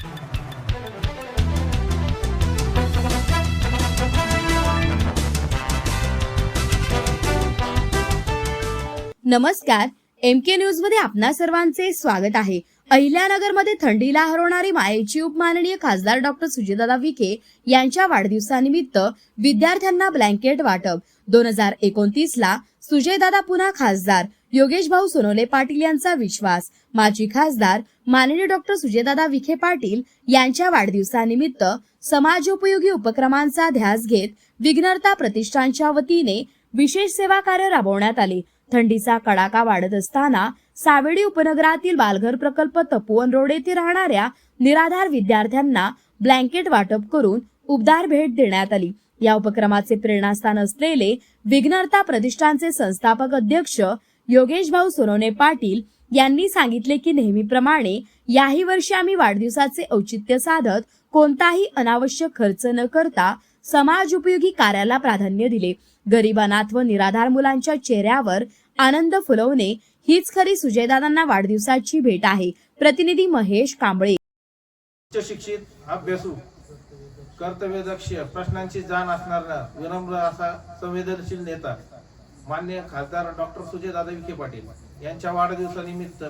नमस्कार एम के न्यूजमध्ये आपणा सर्वांचे स्वागत आहे. अहिल्यानगरमध्ये थंडीला हरवणारी मायेची उपमाननीय खासदार डॉक्टर सुजयदादा विखे यांच्या वाढदिवसानिमित्त विद्यार्थ्यांना ब्लँकेट वाटप. दोन हजार एकोणतीस ला सुजयदादा पुन्हा खासदार योगेश भाऊ सोनोले पाटील यांचा विश्वास. माजी खासदार माननीय डॉक्टर सुजयदादा विखे पाटील यांच्या वाढदिवसानिमित्त समाजोपयोगी उपक्रमांचा ध्यास घेत विघ्नर्ता प्रतिष्ठानच्या वतीने विशेष सेवा कार्य राबवण्यात आले. थंडीचा कडाका वाढत असताना सावेडी उपनगरातील बालघर प्रकल्प तपोवन रोड येथे राहणाऱ्या निराधार विद्यार्थ्यांना ब्लँकेट वाटप करून उबदार भेट देण्यात आली. या उपक्रमाचे प्रेरणास्थान असलेले विघ्नर्ता प्रतिष्ठानचे संस्थापक अध्यक्ष योगेशभाऊ सोनवणे पाटील यांनी सांगितले की नेहमीप्रमाणे याही वर्षी आम्ही वाढदिवसाचे औचित्य साधत कोणताही अनावश्यक खर्च न करता समाज उपयोगी कार्याला प्राधान्य दिले. गरिबानाथ व निराधार मुलांच्या चेहऱ्यावर आनंद फुलवणे हीच खरी सुजयदादांना वाढदिवसाची भेट आहे. प्रतिनिधी महेश कांबळे. उच्च शिक्षित अभ्यासू कर्तव्यदक्ष प्रश्नांची जाण असणारा विनम्र असा संवेदनशील नेता मान्य खासदार डॉक्टर सुजयदादा विखे पाटील यांच्या वाढदिवसानिमित्त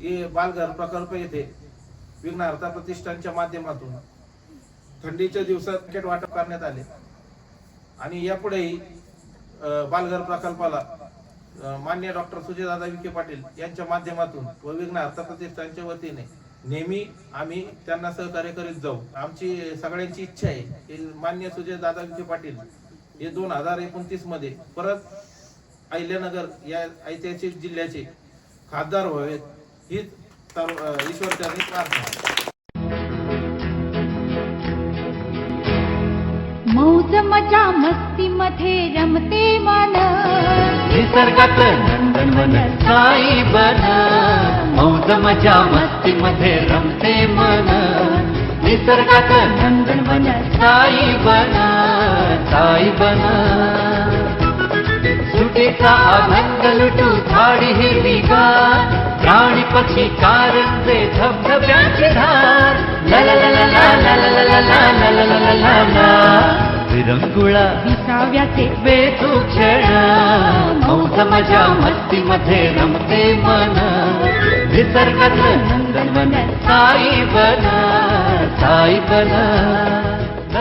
हे बालघर प्रकल्प येथे विघ्नहर्ता प्रतिष्ठानच्या माध्यमातून थंडीच्या दिवसात थेट वाटप करण्यात आले. आणि यापुढेही बालघर प्रकल्पाला मान्य डॉक्टर सुजयदादा विखे पाटील यांच्या माध्यमातून व विघ्नहर्ता प्रतिष्ठानच्या वतीने नेहमी आम्ही त्यांना सहकार्य करीत जाऊ. आमची सगळ्यांची इच्छा आहे की मान्य सुजयदादा विखे पाटील हे दोन हजार एकोणतीसमध्ये परत अहिल्यानगर या ऐतिहासिक जिल्ह्याचे खासदार व्हावेत हीच ईश्वरचरणी प्रार्थना मौज मजा मस्ती मध्ये रमते मन. निसर्गात नंदनवन साई बन. मौज मजा मस्ती मध्ये रमते मन. निसर्गात नंदनवन साई बन. साई बन सुटेचा अभंग लुटू झाडी हिरवी गार प्राणी पक्षी कारंजे धबधब्याची धार विरंगुळा विसाव्याचे वेचू क्षण मौज मजा मस्ती मध्ये रमते मन निसर्गात नंदन बन साई बना साई बना